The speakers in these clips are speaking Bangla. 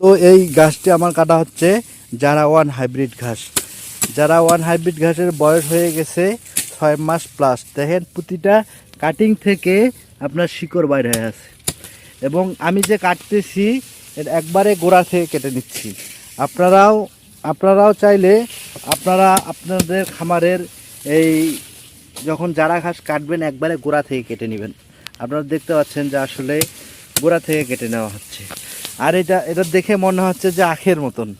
তো এই ঘাসটি আমার কাটা হচ্ছে যারা ওয়ান হাইব্রিড ঘাস। যারা ওয়ান হাইব্রিড ঘাসের বয়স হয়ে গেছে ছয় মাস প্লাস। দেখেন প্রতিটা কাটিং থেকে আপনার শিকড় বাইরে হয়ে আছে। এবং আমি যে কাটতেছি একবারে গোড়া থেকে কেটে নিচ্ছি। আপনারাও আপনারাও চাইলে আপনারা আপনাদের খামারের এই যখন যারা ঘাস কাটবেন, একবারে গোড়া থেকে কেটে নেবেন। আপনারা দেখতে পাচ্ছেন যে আসলে গোড়া থেকে কেটে নেওয়া হচ্ছে। আর এটা এটা দেখে মনে হচ্ছে যে আখের মতন।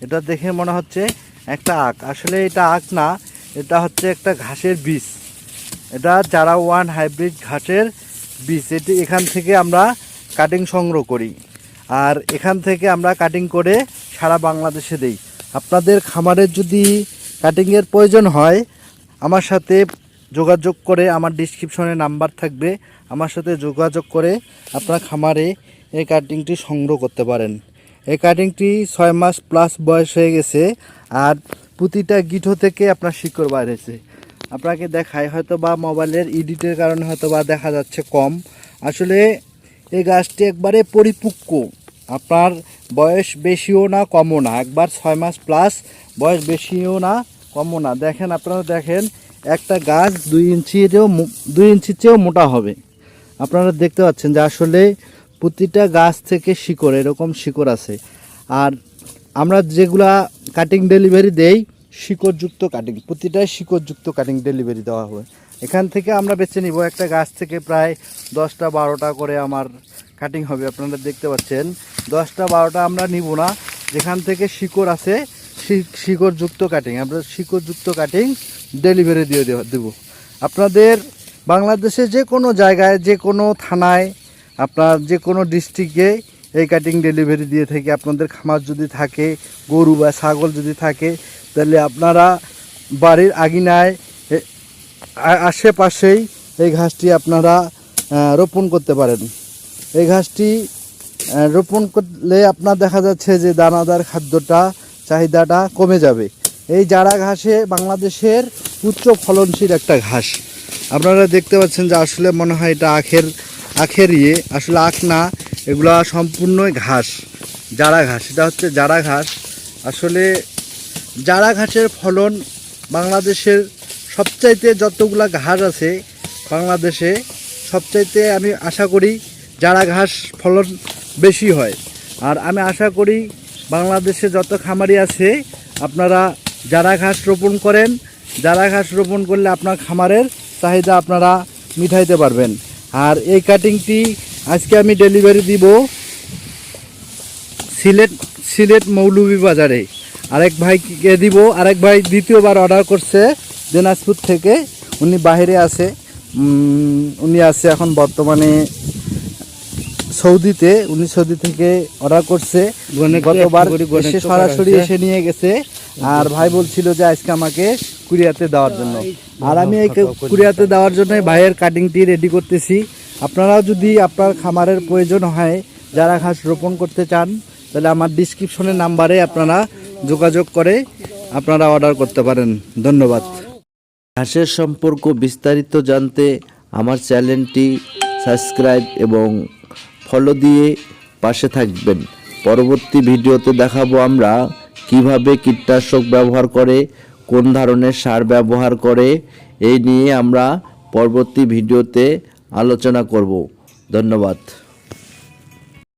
এটা দেখে মনে হচ্ছে একটা আখ। আসলে এটা আখ না, এটা হচ্ছে একটা ঘাসের বীজ। এটা যারা ওয়ান হাইব্রিড ঘাসের বীজ, এটি এখান থেকে আমরা কাটিং সংগ্রহ করি। আর এখান থেকে আমরা কাটিং করে সারা বাংলাদেশে দেই। আপনাদের খামারের যদি কাটিংয়ের প্রয়োজন হয়, আমার সাথে যোগাযোগ করে, আমার ডিসক্রিপশনে নাম্বার থাকবে। আমার সাথে যোগাযোগ করে আপনার খামারে এই কাটিংটি সংগ্রহ করতে পারেন। এই কাটিংটি ছয় মাস প্লাস বয়স হয়ে গেছে আর প্রতিটা গিঠো থেকে আপনার শিকড় বাইরেছে আপনাকে দেখায় হয়তো বা মোবাইলের এডিটের কারণে হয়তো বা দেখা যাচ্ছে কম। আসলে এই গাছটি একবারে পরিপক্ক। আপনার বয়স বেশিও না, কমও না। একবার ছয় মাস প্লাস বয়স বেশিও না, কমও না। দেখেন, আপনারা দেখেন, একটা গাছ দুই ইঞ্চিতেও মো- দুই ইঞ্চির চেয়েও মোটা হবে। আপনারা দেখতে পাচ্ছেন যে আসলে প্রতিটা গাছ থেকে শিকড়, এরকম শিকড় আছে। আর আমরা যেগুলা কাটিং ডেলিভারি দেই, শিকড়যুক্ত কাটিং প্রতিটাই শিকড়যুক্ত কাটিং ডেলিভারি দেওয়া হবে এখান থেকে আমরা বেছে নিব, একটা গাছ থেকে প্রায় দশটা বারোটা করে আমার কাটিং হবে, আপনারা দেখতে পাচ্ছেন। দশটা বারোটা আমরা নিব না, যেখান থেকে শিকড় আছে শিকড়যুক্ত কাটিং আমরা শিকড়যুক্ত কাটিং ডেলিভারি দিয়ে দেবো। আপনাদের বাংলাদেশে যে কোনো জায়গায়, যে কোনো থানায় আপনার যে কোনো ডিস্ট্রিক্টে এই কাটিং ডেলিভারি দিয়ে থাকি, আপনাদের খামার যদি থাকে, গরু বা ছাগল যদি থাকে, তাহলে আপনারা বাড়ির আগিনায় আশেপাশেই এই ঘাসটি আপনারা রোপণ করতে পারেন। এই ঘাসটি রোপণ করলে আপনার দেখা যাচ্ছে যে দানাদার খাদ্যটা, চাহিদাটা কমে যাবে। এই জারা ঘাসে বাংলাদেশের উচ্চ ফলনশীল একটা ঘাস। আপনারা দেখতে পাচ্ছেন যে আসলে মনে হয় এটা আখের আখের ইয়ে আসলে আখ না, এগুলা সম্পূর্ণই ঘাস, জারা ঘাস এটা হচ্ছে জারা ঘাস। আসলে জারা ঘাসের ফলন বাংলাদেশের সবচাইতে যতগুলা ঘাস আছে বাংলাদেশে, সবচাইতে আমি আশা করি জারা ঘাস ফলন বেশি হয়। আর আমি আশা করি বাংলাদেশে যত খামারি আছে, আপনারা জারা ঘাস রোপণ করেন। জারা ঘাস রোপণ করলে আপনার খামারের চাহিদা আপনারা মিটাইতে পারবেন। আর এই কাটিংটি আজকে আমি ডেলিভারি দিব সিলেট সিলেট মৌলভী বাজারে। আরেক ভাইকে দিব আরেক ভাই দ্বিতীয়বার অর্ডার করছে দিনাজপুর থেকে। উনি বাইরে আছে উনি আছে এখন বর্তমানে সৌদিতে। উনি সৌদি থেকে অর্ডার করছে। গতবার সরাসরি এসে নিয়ে গেছে। আর ভাই বলছিল যে আজকে আমাকে কুরিয়াতে দেওয়ার জন্য। আর আমি এই কুরিয়াতে দেওয়ার জন্য ভাইয়ের কাটিংটি রেডি করতেছি। আপনারাও যদি আপনার খামারের প্রয়োজন হয়, যারা ঘাস রোপণ করতে চান, তাহলে আমার ডিসক্রিপশনের নাম্বারে আপনারা যোগাযোগ করে আপনারা অর্ডার করতে পারেন। ধন্যবাদ। ঘাসের সম্পর্ক বিস্তারিত জানতে আমার চ্যানেলটি সাবস্ক্রাইব এবং ফলো দিয়ে পাশে থাকবেন। পরবর্তী ভিডিওতে দেখাবো আমরা কীভাবে কীটনাশক ব্যবহার করে কোন ধরনের সার ব্যবহার করে এই নিয়ে আমরা পরবর্তী ভিডিওতে আলোচনা করব। ধন্যবাদ।